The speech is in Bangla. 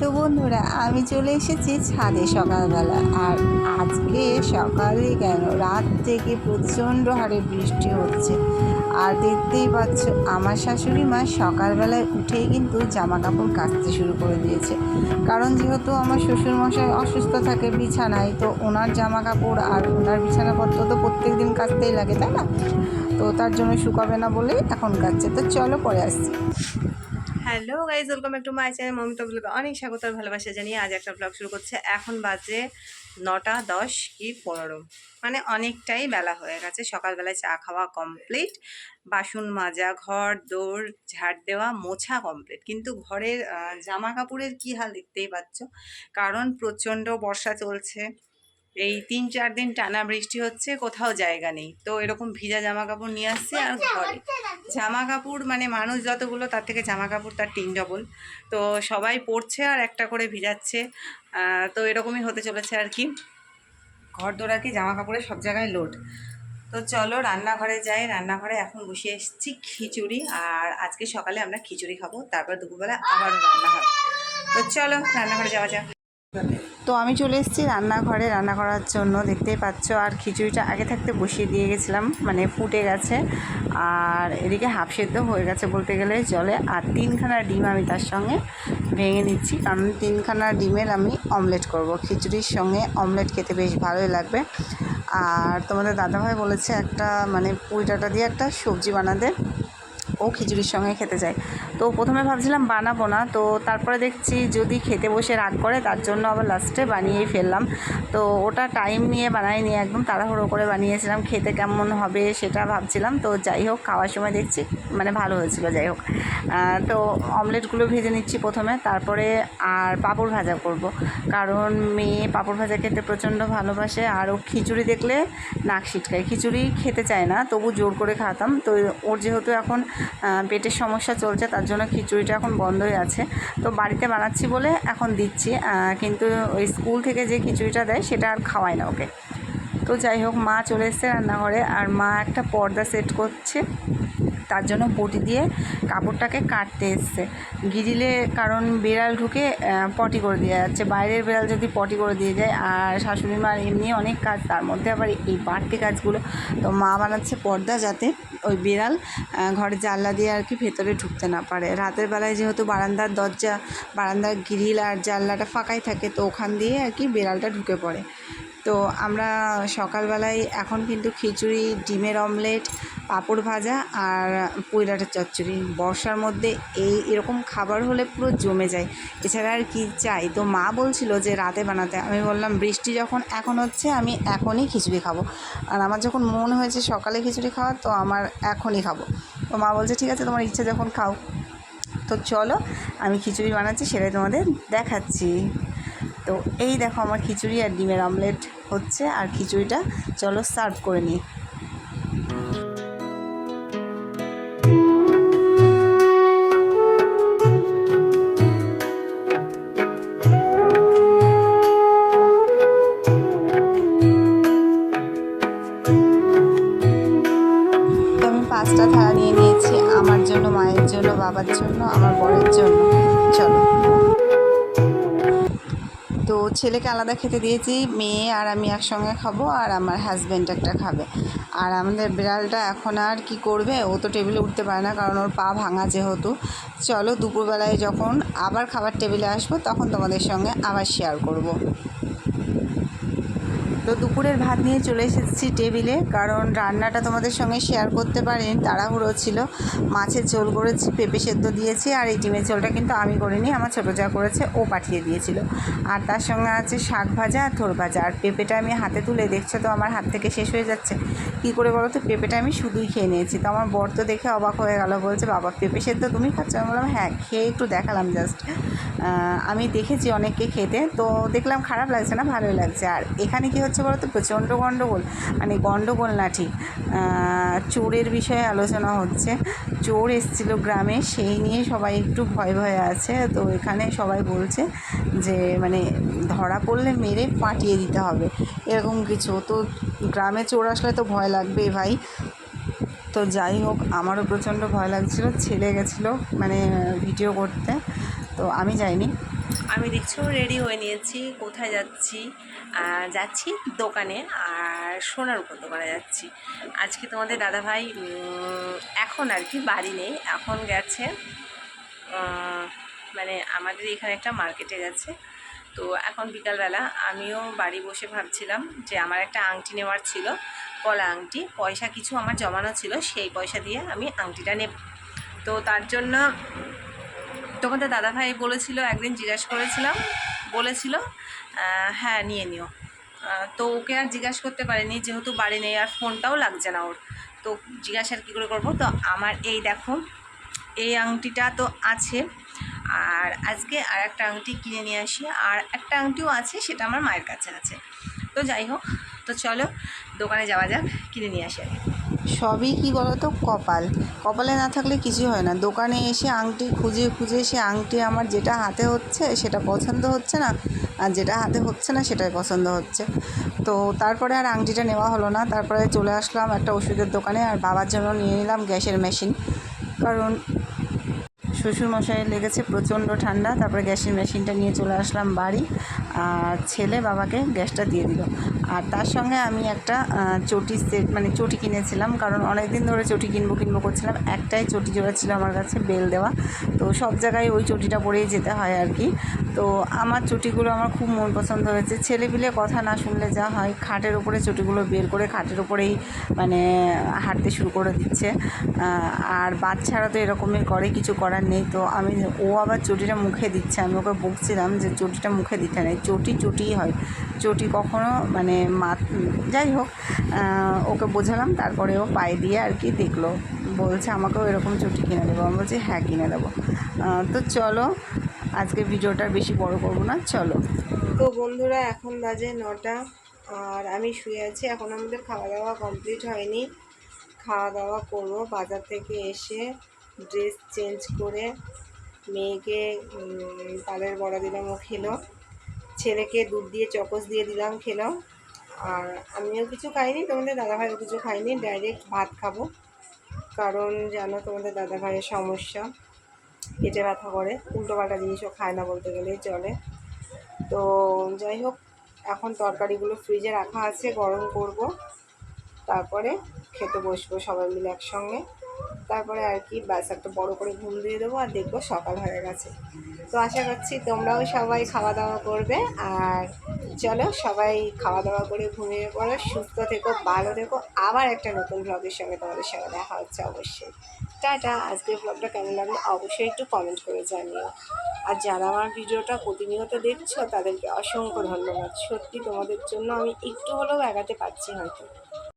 তো বন্ধুরা, আমি চলে এসেছি ছাদে সকালবেলা। আর আজকে সকালে কেন? রাত থেকে প্রচণ্ড হারে বৃষ্টি হচ্ছে। আর দেখতেই পাচ্ছ, আমার শাশুড়ি মা সকালবেলায় উঠেই কিন্তু জামা কাপড় কাচতে শুরু করে দিয়েছে। কারণ যেহেতু আমার শ্বশুর মশাই অসুস্থ থাকে বিছানায়, তো ওনার জামা কাপড় আর ওনার বিছানাপত্র তো প্রত্যেক দিন কাচতেই লাগে, তাই না? তো তার জন্য শুকাবে না বলেই এখন কাচছে। তো চলো পরে আসছি। হ্যালো গাইজ ওয়েলকাম একটু মাই চ্যানেল মমতা ব্লগে অনেক স্বাগত আর ভালোবাসা জানিয়ে আজ একটা ব্লগ শুরু করছে। এখন বাজে নটা দশ কি পনেরো। মানে অনেকটাই বেলা হয়ে গেছে, সকালবেলায় চা খাওয়া কমপ্লিট বাসন মাজা, ঘর দৌড় ঝাড় দেওয়া, মোছা কমপ্লিট কিন্তু ঘরের জামা কাপড়ের কী হাল দেখতেই পাচ্ছ? কারণ প্রচণ্ড বর্ষা চলছে। এই তিন চার দিন টানা বৃষ্টি হচ্ছে কোথাও জায়গা নেই। তো এরকম ভিজা জামা কাপড় নিয়ে আসছে আর ঘরে। জামা কাপড় মানে মানুষ যতগুলো তার থেকে জামা কাপড় তার তিন ডবল তো সবাই পরছে আর একটা করে ভিজাচ্ছে। তো এরকমই হতে চলেছে আর কি। ঘর দোড়াকে জামা কাপড়ে সব জায়গায় লোড। তো চলো রান্নাঘরে যাই। রান্নাঘরে এখন বসে এসেছি খিচুড়ি আর আজকে সকালে আমরা খিচুড়ি খাব। তারপর দুপুরবেলা আবারও রান্না হবে তো চলো রান্নাঘরে যাওয়া যাক। তো আমি চলে এসেছি রান্নাঘরে। রান্না করার জন্য দেখতেই পাচ্ছ, আর খিচুড়িটা আগে থাকতে বসিয়ে দিয়ে গেছিলাম মানে ফুটে গেছে। আর এদিকে হাফ সেদ্ধ হয়ে গেছে বলতে গেলে জলে, আর তিনখানা ডিম আমি তার সঙ্গে ভেঙে নিচ্ছি। কারণ তিনখানা ডিমের আমি অমলেট করব। খিচুড়ির সঙ্গে অমলেট খেতে বেশ ভালোই লাগবে। আর তোমাদের দাদাভাই বলেছে একটা মানে পুঁইটাটা দিয়ে একটা সবজি বানাতে। ও খিচুড়ির সঙ্গে খেতে চায় তো প্রথমে ভাবছিলাম বানাবো না, তো তারপরে দেখছি যদি খেতে বসে রাগ করে তার জন্য আবার লাস্টে বানিয়েই ফেললাম। তো ওটা টাইম নিয়ে বানাইনি, একদম তাড়াহুড়ো করে বানিয়েছিলাম, খেতে কেমন হবে সেটা ভাবছিলাম। তো যাই হোক, খাওয়ার সময় দেখছি মানে ভালো হয়েছিল, যাই হোক। তো অমলেটগুলো ভেজে নিচ্ছি প্রথমে, তারপরে আর পাঁপড় ভাজা করব। কারণ মেয়ে পাঁপড় ভাজা খেতে প্রচণ্ড ভালোবাসে, আর ও খিচুড়ি দেখলে নাক ছিটকায় খিচুড়ি খেতে চায় না, তবু জোর করে খাতাম তো ওর যেহেতু এখন পেটের সমস্যা চলছে, তার জন্য খিচুড়িটা এখন বন্ধই আছে। তো বাড়িতে বানাচ্ছি বলে এখন দিচ্ছি কিন্তু ওই স্কুল থেকে যে খিচুড়িটা দেয় সেটা আর খাওয়ায় না ওকে। তো যাই হোক, মা চলে এসছে রান্নাঘরে, আর মা একটা পর্দা সেট করছে। তার জন্য পটি দিয়ে কাপড়টাকে কাটতে এসছে। গিরিলে কারণ বিড়াল ঢুকে পটি করে দিয়ে যাচ্ছে। বাইরের বিড়াল যদি পটি করে দিয়ে যায় আর শাশুড়ি মার এমনি অনেক কাজ তার মধ্যে আবার এই বাড়তি কাজগুলো। তো মা বানাচ্ছে পর্দা যাতে ওই বিড়াল আহ, ঘরে জানলা দিয়ে আর কি ভেতরে ঢুকতে না পারে। রাতের বেলায় যেহেতু বারান্দার দরজা বারান্দার গ্রিল আর জানলাটা ফাঁকাই থাকে তো ওখান দিয়ে আর কি বিড়ালটা ঢুকে পড়ে। তো আমরা সকালবেলায় এখন কিন্তু খিচুড়ি, ডিমের অমলেট, পাঁপড় ভাজা আর পুইলাটের চচ্চড়ি। বর্ষার মধ্যে এই এরকম খাবার হলে পুরো জমে যায়। এছাড়া আর কি চাই? তো মা বলছিল যে রাতে বানাতে। আমি বললাম, বৃষ্টি যখন এখন হচ্ছে, আমি এখনই খিচুড়ি খাব। আর আমার যখন মন হয়েছে সকালে খিচুড়ি খাওয়ার, তো আমার এখনই খাব। তো মা বলছে, ঠিক আছে, তোমার ইচ্ছা যখন খাও। তো চলো, আমি খিচুড়ি বানাচ্ছি, সেটাই তোমাদের দেখাচ্ছি। তো এই দেখো আমার খিচুড়ি আর ডিমের অমলেট হচ্ছে, আর খিচুড়িটা চলো সার্ভ করে নিই। পাঁচটা থালা নিয়ে নিয়েছি, আমার জন্য, মায়ের জন্য, বাবার জন্য, আমার বরের জন্য। ছেলেকে আলাদা খেতে দিয়েছি, মেয়ে আর আমি একসঙ্গে খাব আর আমার হাজব্যান্ড একটা খাবে আর আমাদের বিড়ালটা এখন আর কি করবে, ও তো টেবিলে উঠতে পারে না কারণ ওর পা ভাঙা যেহেতু চলো দুপুরবেলায় যখন আবার খাবার টেবিলে আসব, তখন তোমাদের সঙ্গে আবার শেয়ার করব। তো দুপুরের ভাত নিয়ে চলে এসেছি টেবিলে কারণ রান্নাটা তোমাদের সঙ্গে শেয়ার করতে পারিনি, তাড়াহুড়ো ছিল। মাছের ঝোল করেছি, পেঁপে সেদ্ধ দিয়েছি, আর এই ডিমের ঝোলটা কিন্তু আমি করিনি, আমার ছোটো যা করেছে, ও পাঠিয়ে দিয়েছিল। আর তার সঙ্গে আছে শাক ভাজা আর থোর ভাজা, আর পেঁপেটা আমি হাতে তুলে, দেখছ তো আমার হাত থেকে শেষ হয়ে যাচ্ছে। কী করে বলো তো, পেঁপেটা আমি শুধুই খেয়ে নিয়েছি। তো আমার বর তো দেখে অবাক হয়ে গেল, বলছে, বাবা, পেঁপে সেদ্ধ তুমি খাচ্ছ? আমি বললাম হ্যাঁ খেয়ে একটু দেখালাম জাস্ট আমি দেখেছি অনেককে খেতে, তো দেখলাম খারাপ লাগছে না, ভালোই লাগছে। আর এখানে কি হচ্ছে বলো তো প্রচণ্ড গণ্ডগোল। মানে গণ্ডগোল না ঠিক। চোরের বিষয়ে আলোচনা হচ্ছে। চোর এসেছিল গ্রামে, সেই নিয়ে সবাই একটু ভয় ভয়ে আছে। তো এখানে সবাই বলছে যে মানে ধরা পড়লে মেরে পাঠিয়ে দিতে হবে, এরকম কিছু। তো গ্রামে চোর আসলে তো ভয় লাগবেই ভাই। তো যাই হোক, আমারও প্রচণ্ড ভয় লাগছিল, ছেলে গেছিল মানে ভিডিও করতে। তো আমি যাইনি। আমি দেখছ রেডি হয়ে নিয়েছি, কোথায় যাচ্ছি? যাচ্ছি দোকানে, আর সোনার উপর দোকানে যাচ্ছি। আজকে তোমাদের দাদাভাই এখন আর কি বাড়ি নেই, এখন গেছে মানে আমাদের এখানে একটা মার্কেটে গেছে। তো এখন বিকালবেলা আমিও বাড়ি বসে ভাবছিলাম যে আমার একটা আংটি নেওয়ার ছিল, কলা আংটি। পয়সা কিছু আমার জমানো ছিল, সেই পয়সা দিয়ে আমি আংটিটা নেব। তো তার জন্য তোমাদের দাদাভাই বলেছিল, একদিন জিজ্ঞাসা করেছিলাম, বলেছিল হ্যাঁ নিয়ে নিও। তো ওকে আর জিজ্ঞাসা করতে পারিনি, যেহেতু বাড়ি নেই আর ফোনটাও লাগছে না ওর। তো জিজ্ঞাসা আর কী করে করব? তো আমার এই দেখো, এই আংটিটা তো আছে, আর আজকে আর একটা আংটি কিনে নিয়ে আসি। আর একটা আংটিও আছে, সেটা আমার মায়ের কাছে আছে। তো যাই হোক, তো চলো দোকানে যাওয়া যাক, কিনে নিয়ে আসি আগে। সবই কি বলতো? কপাল। কপালে না থাকলে কিছুই হয় না। দোকানে এসে আংটি খুঁজে খুঁজে সে আংটি আমার যেটা হাতে হচ্ছে সেটা পছন্দ হচ্ছে না, আর যেটা হাতে হচ্ছে না সেটাই পছন্দ হচ্ছে। তো তারপরে আর আংটিটা নেওয়া হলো না। তারপরে চলে আসলাম একটা ওষুধের দোকানে আর বাবার জন্য নিয়ে নিলাম গ্যাসের মেশিন। কারণ শ্বশুরমশাই লেগেছে প্রচণ্ড ঠান্ডা। তারপরে গ্যাসের মেশিনটা নিয়ে চলে আসলাম বাড়ি। আর ছেলে বাবাকে গ্যাসটা দিয়ে দিল। আর তার সঙ্গে আমি একটা চটি সেট মানে চটি কিনেছিলাম, কারণ অনেক দিন ধরে চটি কিনবো কিনবো করছিলাম। একটাই চটি জোড়া ছিল আমার কাছে, বেল দেওয়া। তো সব জায়গায় ওই চটিটা পরেই যেতে হয় আর কি। তো আমার চটিগুলো আমার খুব মন পছন্দ হয়েছে। ছেলেপিলে কথা না শুনলে যা হয়, খাটের উপরে চটিগুলো বের করে খাটের উপরেই মানে হাঁটতে শুরু করে দিচ্ছে। আর বাচ্চারা তো এরকমই করে, কিছু করার নেই। তো আমি, ও আবার চটিটা মুখে দিচ্ছে। আমি ওকে বকছিলাম যে চটিটা মুখে দিতে নেই। চটি চটিই হয়। চটি কখনো মানে মা যাই হোক ওকে বোঝালাম, তারপরে ও পায়ে দিয়ে আর কি দেখল। বলছে, আমাকেও এরকম চটি কিনে দেবো। আমি বলছি হ্যাঁ কিনে দেবো। তো চলো আজকে ভিডিওটা বেশি বড় করব না, চলো। তো বন্ধুরা, এখন বাজে নটা, আর আমি শুয়ে আছি। এখন আমাদের খাওয়া দাওয়া কমপ্লিট হয়নি। খাওয়া দাওয়া করব বাজার থেকে এসে, ড্রেস চেঞ্জ করে, মেয়েকে তালের বড়া দিলাম ও খেলো। ছেলেকে দুধ দিয়ে চকস দিয়ে দিলাম, খেলাম। আর আমিও কিছু খাইনি, তোমাদের দাদাভাইও কিছু খাইনি ডাইরেক্ট ভাত খাব। কারণ জানো তোমাদের দাদাভাইয়ের সমস্যা, পেটে ব্যথা করে, উল্টোপাল্টা জিনিসও খায় না বলতে গেলেই চলে। তো যাই হোক, এখন তরকারিগুলো ফ্রিজে রাখা আছে, গরম করব। তারপরে খেতে বসবো সবাই মিলে একসঙ্গে। তারপরে আর কি, ব্যাস একটা বড় করে ঘুম দিয়ে দেবো আর দেখব সকাল হয়ে গেছে। তো আশা করছি তোমরাও সবাই খাওয়া দাওয়া করবে। আর চলো সবাই খাওয়া দাওয়া করে ঘুমিয়ে পড়ো, সুস্থ থেকো, ভালো থেকো। আবার একটা নতুন ব্লগের সঙ্গে তোমাদের সঙ্গে দেখা হচ্ছে অবশ্যই। টাটা! আজকের ব্লগটা কেমন লাগল অবশ্যই একটু কমেন্ট করে জানিও। আর যারা আমার ভিডিওটা প্রতিনিয়ত দেখছ, তাদেরকে অসংখ্য ধন্যবাদ। সত্যি তোমাদের জন্য আমি একটু হলেও এগাতে পারছি হয়তো।